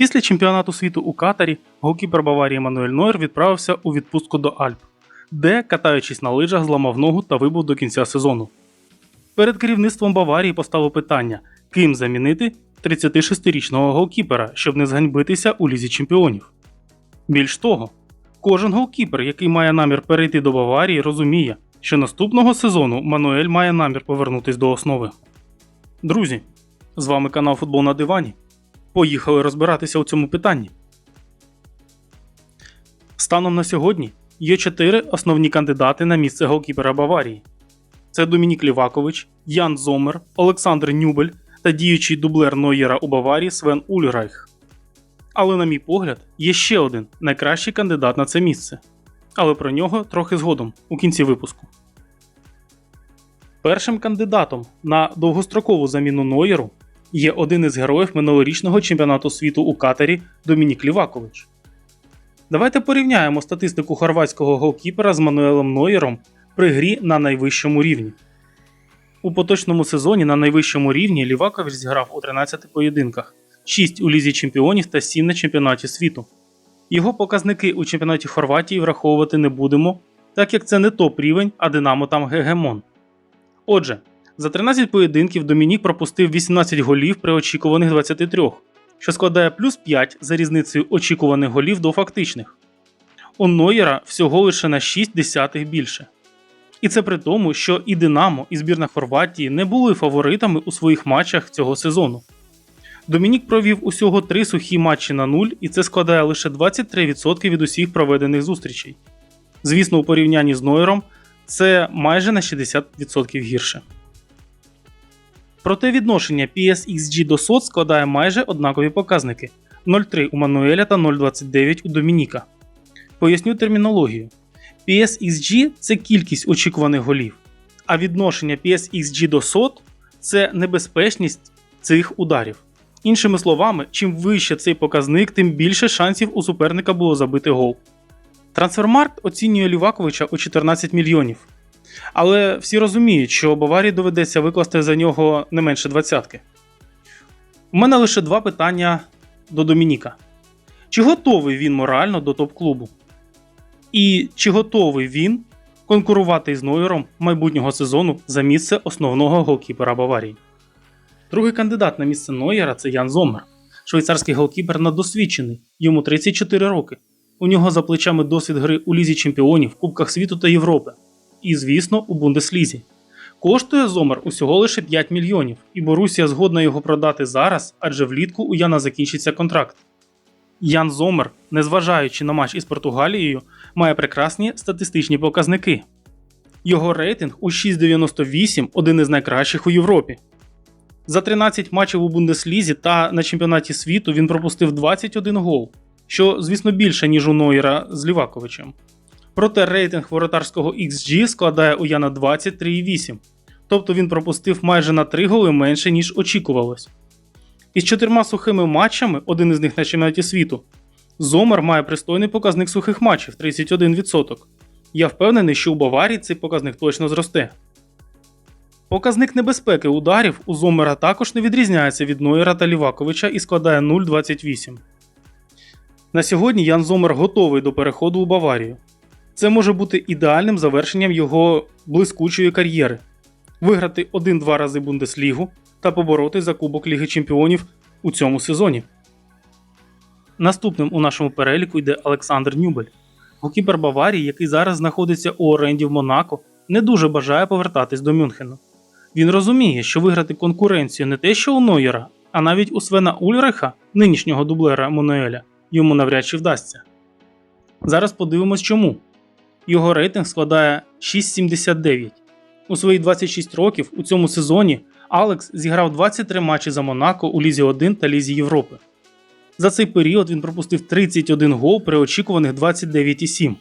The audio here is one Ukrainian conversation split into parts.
Після чемпіонату світу у Катарі голкіпер Баварії Мануель Нойер відправився у відпустку до Альп, де, катаючись на лижах, зламав ногу та вибув до кінця сезону. Перед керівництвом Баварії поставив питання, ким замінити 36-річного голкіпера, щоб не зганьбитися у лізі чемпіонів. Більш того, кожен голкіпер, який має намір перейти до Баварії, розуміє, що наступного сезону Мануель має намір повернутись до основи. Друзі, з вами канал Футбол на дивані. Поїхали розбиратися у цьому питанні. Станом на сьогодні є чотири основні кандидати на місце голкіпера Баварії: це Домінік Лівакович, Ян Зомер, Олександр Нюбель та діючий дублер Нойєра у Баварії Свен Ульрайх. Але, на мій погляд, є ще один найкращий кандидат на це місце. Але про нього трохи згодом у кінці випуску. Першим кандидатом на довгострокову заміну Нойеру є один із героїв минулорічного чемпіонату світу у Катарі Домінік Лівакович. Давайте порівняємо статистику хорватського голкіпера з Мануелем Нойером при грі на найвищому рівні. У поточному сезоні на найвищому рівні Лівакович зіграв у 13 поєдинках, 6 у Лізі Чемпіонів та 7 на чемпіонаті світу. Його показники у чемпіонаті Хорватії враховувати не будемо, так як це не топ рівень, а Динамо там гегемон. Отже, за 13 поєдинків Домінік пропустив 18 голів при очікуваних 23, що складає плюс 5 за різницею очікуваних голів до фактичних. У Нойера всього лише на 6 десятих більше. І це при тому, що і Динамо, і збірна Хорватії не були фаворитами у своїх матчах цього сезону. Домінік провів усього 3 сухі матчі на 0, і це складає лише 23% від усіх проведених зустрічей. Звісно, у порівнянні з Нойером це майже на 60% гірше. Проте відношення PSXG до SOT складає майже однакові показники 0,3 у Мануеля та 0,29 у Домініка. Поясню термінологію. PSXG це кількість очікуваних голів, а відношення PSXG до SOT це небезпечність цих ударів. Іншими словами, чим вище цей показник, тим більше шансів у суперника було забити гол. Трансфермаркт оцінює Ліваковича у 14 мільйонів. Але всі розуміють, що Баварії доведеться викласти за нього не менше двадцятки. У мене лише два питання до Домініка: чи готовий він морально до топ-клубу? І чи готовий він конкурувати з Нойером майбутнього сезону за місце основного голкіпера Баварії? Другий кандидат на місце Нойера це Ян Зомер. Швейцарський голкіпер надосвідчений, йому 34 роки. У нього за плечами досвід гри у Лізі Чемпіонів, Кубках світу та Європи. І, звісно, у Бундеслізі. Коштує Зомер усього лише 5 мільйонів, і Борусія згодна його продати зараз, адже влітку у Яна закінчиться контракт. Ян Зомер, незважаючи на матч із Португалією, має прекрасні статистичні показники. Його рейтинг у 6,98 один із найкращих у Європі. За 13 матчів у Бундеслізі та на чемпіонаті світу він пропустив 21 гол, що, звісно, більше, ніж у Нойера з Ліваковичем. Проте рейтинг воротарського XG складає у Яна 23,8, тобто він пропустив майже на 3 голи менше, ніж очікувалось. Із чотирма сухими матчами, один із них на чемпіонаті світу, Зомер має пристойний показник сухих матчів 31%. Я впевнений, що у Баварії цей показник точно зросте. Показник небезпеки ударів у Зомера також не відрізняється від Нойера та Ліваковича і складає 0,28. На сьогодні Ян Зомер готовий до переходу у Баварію. Це може бути ідеальним завершенням його блискучої кар'єри, виграти 1-2 рази Бундеслігу та побороти за Кубок Ліги Чемпіонів у цьому сезоні. Наступним у нашому переліку йде Олександр Нюбель. Голкіпер Баварії, який зараз знаходиться у оренді в Монако, не дуже бажає повертатись до Мюнхену. Він розуміє, що виграти конкуренцію не те, що у Нойера, а навіть у Свена Ульриха, нинішнього дублера Монуеля, йому навряд чи вдасться. Зараз подивимось чому. Його рейтинг складає 6,79. У свої 26 років у цьому сезоні Алекс зіграв 23 матчі за Монако у Лізі 1 та Лізі Європи. За цей період він пропустив 31 гол при очікуваних 29,7.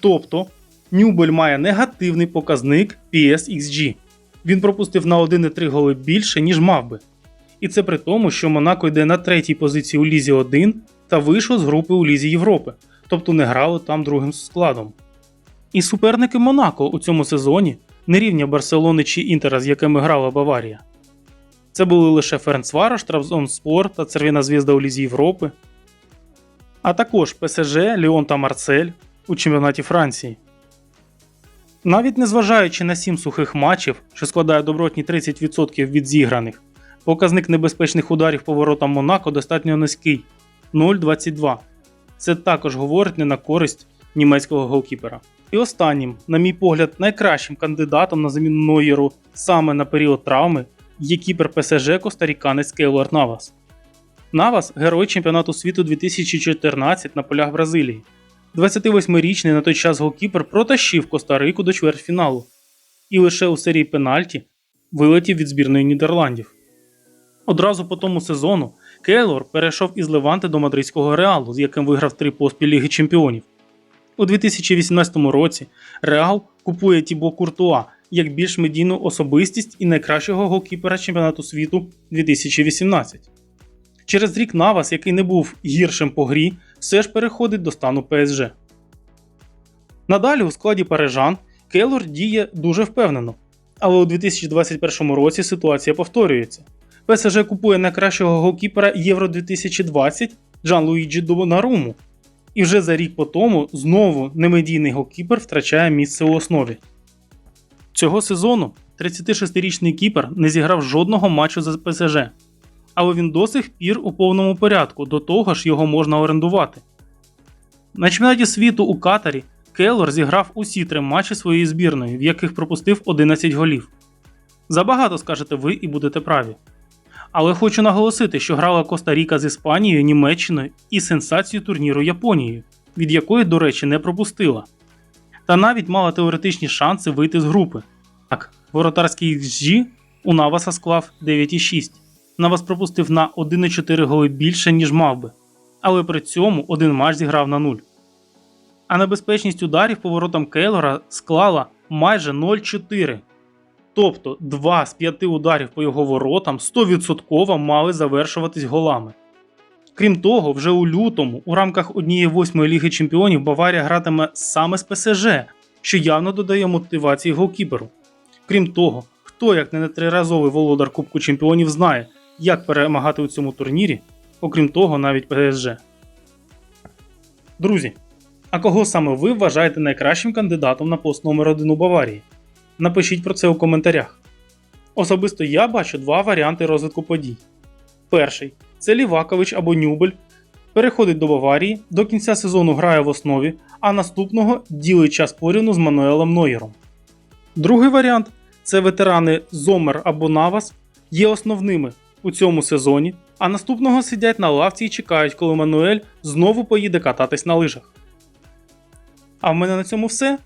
Тобто Нюбель має негативний показник PSXG. Він пропустив на 1,3 голи більше, ніж мав би. І це при тому, що Монако йде на третій позиції у Лізі 1 та вийшло з групи у Лізі Європи, тобто не грало там другим складом. І суперники Монако у цьому сезоні не рівня Барселони чи Інтера, з якими грала Баварія. Це були лише Ференцварош, Трабзонспор та Цервіна Звізда у Лізі Європи, а також ПСЖ, Ліон та Марсель у чемпіонаті Франції. Навіть незважаючи на 7 сухих матчів, що складає добротні 30% від зіграних, показник небезпечних ударів по воротам Монако достатньо низький 0,22. Це також говорить не на користь німецького голкіпера. І останнім, на мій погляд, найкращим кандидатом на заміну Нойєру саме на період травми є кіпер ПСЖ костаріканець Кейлор Навас. Навас герой чемпіонату світу 2014 на полях Бразилії. 28-річний на той час голкіпер протащив Коста-Рику до чвертьфіналу і лише у серії пенальті вилетів від збірної Нідерландів. Одразу по тому сезону Кейлор перейшов із Леванти до мадридського реалу, з яким виграв три поспіль Ліги Чемпіонів. У 2018 році Реал купує Тібо Куртуа як більш медійну особистість і найкращого голкіпера чемпіонату світу 2018. Через рік Навас, який не був гіршим по грі, все ж переходить до стану ПСЖ. Надалі у складі парижан Кейлор діє дуже впевнено, але у 2021 році ситуація повторюється. ПСЖ купує найкращого голкіпера Євро 2020 Джан Луїджі Донаруму, і вже за рік по тому знову немедійний голкіпер втрачає місце у основі. Цього сезону 36-річний кіпер не зіграв жодного матчу за ПСЖ, але він до сих пір у повному порядку, до того ж його можна орендувати. На чемпіонаті світу у Катарі Кейлор зіграв усі три матчі своєї збірної, в яких пропустив 11 голів. Забагато скажете ви і будете праві. Але хочу наголосити, що грала Коста-Ріка з Іспанією, Німеччиною і сенсацією турніру Японією, від якої, до речі, не пропустила. Та навіть мала теоретичні шанси вийти з групи. Так, воротарський XG у Наваса склав 9,6. Навас пропустив на 1,4 голи більше, ніж мав би, але при цьому один матч зіграв на 0. А небезпечність ударів по воротам Кейлора склала майже 0,4. Тобто 2 з 5 ударів по його воротам 100% мали завершуватись голами. Крім того, вже у лютому у рамках однієї восьмої ліги чемпіонів Баварія гратиме саме з ПСЖ, що явно додає мотивації голкіперу. Крім того, хто як не триразовий володар Кубку Чемпіонів знає, як перемагати у цьому турнірі, окрім того, навіть ПСЖ. Друзі, а кого саме ви вважаєте найкращим кандидатом на пост номер 1 у Баварії? Напишіть про це у коментарях. Особисто я бачу два варіанти розвитку подій. Перший це Лівакович або Нюбель. Переходить до Баварії, до кінця сезону грає в основі, а наступного ділить час порівну з Мануелем Нойером. Другий варіант це ветерани Зомер або Навас, є основними у цьому сезоні, а наступного сидять на лавці і чекають, коли Мануель знову поїде кататись на лижах. А в мене на цьому все.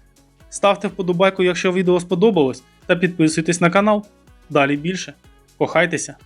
Ставте вподобайку, якщо відео сподобалось, та підписуйтесь на канал. Далі більше. Кохайтеся!